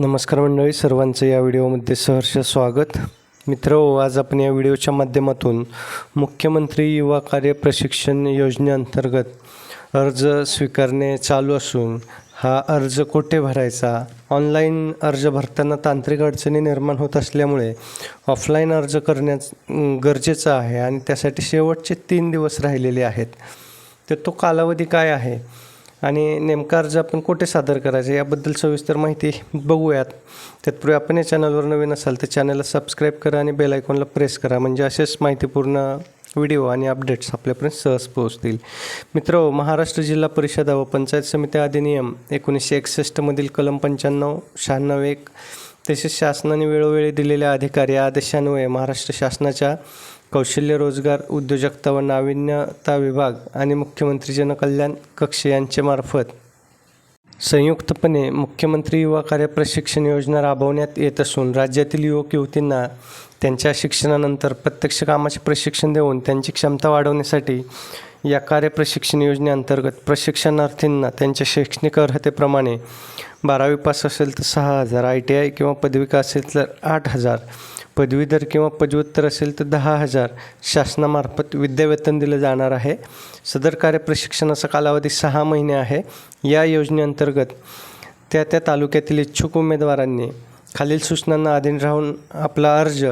नमस्कार मंडळी सर्वांचं या व्हिडिओमध्ये सहर्ष स्वागत. मित्र हो, आज आपण या व्हिडिओच्या माध्यमातून मुख्यमंत्री युवा कार्य प्रशिक्षण योजनेअंतर्गत अर्ज स्वीकारणे चालू असून हा अर्ज कुठे भरायचा? ऑनलाईन अर्ज भरताना तांत्रिक अडचणी निर्माण होत असल्यामुळे ऑफलाईन अर्ज करण्यास गरजेचं आहे आणि त्यासाठी शेवटचे तीन दिवस राहिलेले आहेत. तर तो कालावधी काय आहे? आणि नेमका अर्ज आपण कुठे सादर करायचा याबद्दल सविस्तर माहिती बघूयात. तत्पूर्वी आपण या चॅनलवर नवीन असाल तर चॅनलला सबस्क्राईब करा आणि बेल आयकॉनला प्रेस करा. म्हणजे असेच माहितीपूर्ण व्हिडिओ आणि अपडेट्स आपल्यापर्यंत सहज पोहोचतील. मित्र महाराष्ट्र जिल्हा परिषद व पंचायत समिती अधिनियम एकोणीसशे एकसष्टमधील कलम पंच्याण्णव शहाण्णव एक तसेच शासनाने वेळोवेळी दिलेल्या अधिकार या आदेशान्वये महाराष्ट्र शासनाच्या कौशल्य रोजगार उद्योजकता व नाविन्यता विभाग आणि मुख्यमंत्री जनकल्याण कक्ष यांच्यामार्फत संयुक्तपणे मुख्यमंत्री युवा कार्य प्रशिक्षण योजना राबवण्यात येत असून राज्यातील युवक युवतींना त्यांच्या शिक्षणानंतर प्रत्यक्ष कामाचे प्रशिक्षण देऊन त्यांची क्षमता वाढवण्यासाठी या कार्यप्रशिक्षण योजनेअंतर्गत प्रशिक्षणार्थींना त्यांच्या शैक्षणिक अर्हतेप्रमाणे बारावी पास असेल तर सहा हजार आय टी आय किंवा पदविका असेल तर आठ हजार पदवीधर किंवा पदव्युत्तर असेल तर दहा हजार शासनामार्फत विद्यावेतन दिलं जाणार आहे. सदर कार्य प्रशिक्षणाचा कालावधी सहा महिने आहे. या योजनेअंतर्गत त्या त्या तालुक्यातील इच्छुक उमेदवारांनी खालील सूचनांना अधीन राहून आपला अर्ज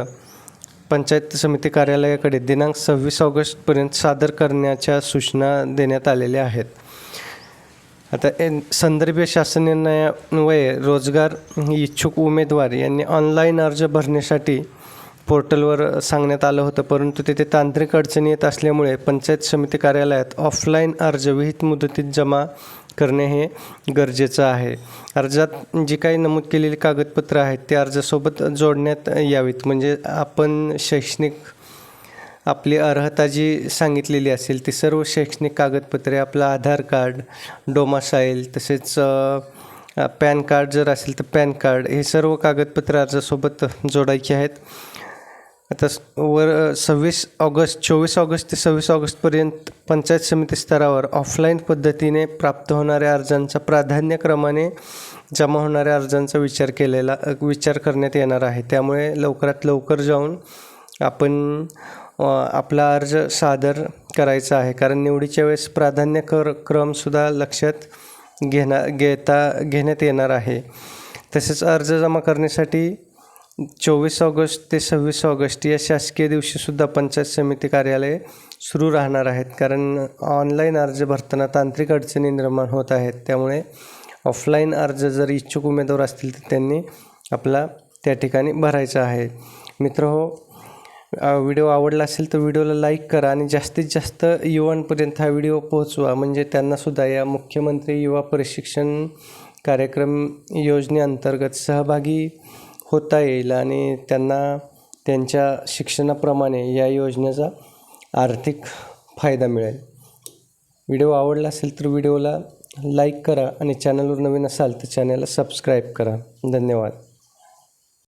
पंचायत समिती कार्यालयाकडे दिनांक सव्वीस ऑगस्टपर्यंत सादर करण्याच्या सूचना देण्यात आलेल्या आहेत. आता एन संदर्भ शासन निर्णयान्वये रोजगार इच्छुक उमेदवार यांनी ऑनलाईन अर्ज भरण्यासाठी पोर्टलवर सांगण्यात आलं होतं परंतु तिथे तांत्रिक अडचणी येत असल्यामुळे पंचायत समिती कार्यालयात ऑफलाईन अर्ज विहित मुदतीत जमा करणे हे गरजेचं आहे. अर्जात जी काही नमूद केलेली कागदपत्रं आहेत ते अर्जासोबत जोडण्यात यावीत. म्हणजे आपण शैक्षणिक आपली अर्हता जी सांगितलेली असेल ती सर्व शैक्षणिक कागदपत्रे आपलं आधार कार्ड डोमासाईल तसेच पॅन कार्ड जर असेल तर पॅन कार्ड हे सर्व कागदपत्रे अर्जासोबत जोडायची आहेत. आता वर सव्वीस ऑगस्ट चोवीस ऑगस्ट ते सव्वीस ऑगस्टपर्यंत पंचायत समिती स्तरावर ऑफलाईन पद्धतीने प्राप्त होणाऱ्या अर्जांचा प्राधान्यक्रमाने जमा होणाऱ्या अर्जांचा विचार केलेला विचार करण्यात येणार आहे. त्यामुळे लवकरात लवकर जाऊन आपण आपला अर्ज सादर करायचा आहे. कारण निवडीच्या वेळेस प्राधान्य कर क्रमसुद्धा लक्षात घेणार घेता घेण्यात येणार आहे. तसेच अर्ज जमा करण्यासाठी चोवीस ऑगस्ट ते सव्वीस ऑगस्ट या शासकीय दिवशीसुद्धा पंचायत समिती कार्यालये सुरू राहणार आहेत. कारण ऑनलाईन अर्ज भरताना तांत्रिक अडचणी निर्माण होत आहेत. त्यामुळे ऑफलाईन अर्ज जर इच्छुक उमेदवार असतील तर त्यांनी आपला त्या ठिकाणी भरायचा आहे. मित्र हो व्हिडिओ आवडला असेल तर व्हिडिओला लाईक करा आणि जास्तीत जास्त युवांपर्यंत हा व्हिडिओ पोहोचवा. म्हणजे त्यांनासुद्धा या मुख्यमंत्री युवा प्रशिक्षण कार्यक्रम योजनेअंतर्गत सहभागी होता येईल आणि त्यांना त्यांच्या शिक्षणाप्रमाणे या योजनेचा आर्थिक फायदा मिळेल. व्हिडिओ आवडला असेल तर व्हिडिओला लाईक करा आणि चॅनलवर नवीन असाल तर चॅनलला सबस्क्राईब करा. धन्यवाद.